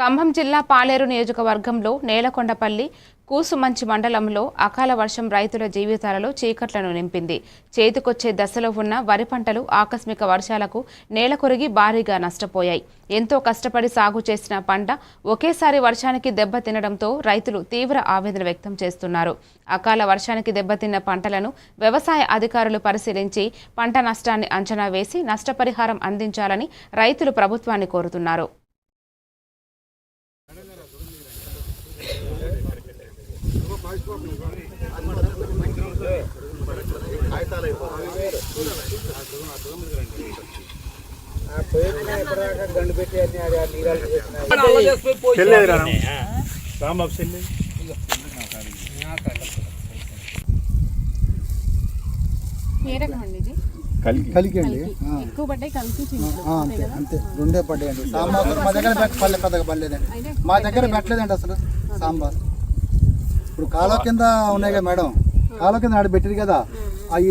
ఖమ్మం జిల్లా పాలేరు నియోజకవర్గంలో నేలకొండపల్లి కూసుమంచి మండలంలో అకాల వర్షం రైతుల జీవితాలలో చీకట్లను నింపింది. చేతికొచ్చే దశలో ఉన్న వరి పంటలు ఆకస్మిక వర్షాలకు నేల కొరిగి భారీగా నష్టపోయాయి. ఎంతో కష్టపడి సాగు చేసిన పంట ఒకేసారి వర్షానికి దెబ్బతినడంతో రైతులు తీవ్ర ఆవేదన వ్యక్తం చేస్తున్నారు. అకాల వర్షానికి దెబ్బతిన్న పంటలను వ్యవసాయ అధికారులు పరిశీలించి పంట నష్టాన్ని అంచనా వేసి నష్టపరిహారం అందించాలని రైతులు ప్రభుత్వాన్ని కోరుతున్నారు. రాంబాబు చెల్లి కలికి అండి ఎక్కువ పడ్డాయి కలిసి అంతే అంతే రెండే పడ్డాయండి సాంబార్ మా దగ్గర పల్లె పెద్దగా పడలేదండి మా దగ్గర పెట్టలేదండి అసలు సాంబార్ ఇప్పుడు కాలువ కింద ఉన్నాయి కదా మేడం. కాలువ కింద ఆడ పెట్టారు కదా. అవి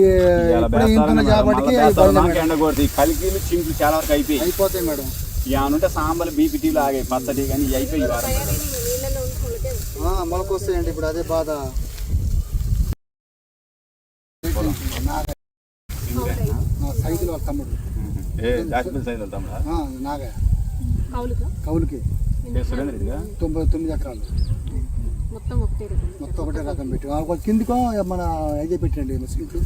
మేడం. ఎండగొడితే కలికీలు చింకులు చాలా వరకు అయిపోయి అయిపోతాయి మేడం. ఏమనుంటే సాంబార్లు బీపీటీలు ఆగాయి పచ్చడి కానీ ఇవి అయిపోయి మొలకొస్తాయండి ఇప్పుడు అదే బాధ. వాళ్ళ తమ్ముడు. ఏ జాస్మిన్ సైజ్ తమ్ముడా? ఆ, నాగ కౌలుకి? తొంభై తొమ్మిది ఎకరాలు. మొత్తం ఒకటే రకం మొత్తం ఒకటే రకం పెట్టి కిందికో మన అయితే పెట్టండి సింట్లు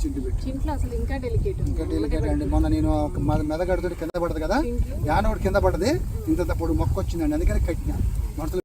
సింట్లు పెట్టి అసలు ఇంకా డెలికేట్ ఇంకా డెలికేట్ అండి. మొన్న నేను ఒక మె- మెదగడుతోటి కింద పడదు కదా? యాన ఒకటి కింద పడ్డది ఇంత పొడి మొక్క వచ్చిందండి అందుకని కట్టిన. మనుషులు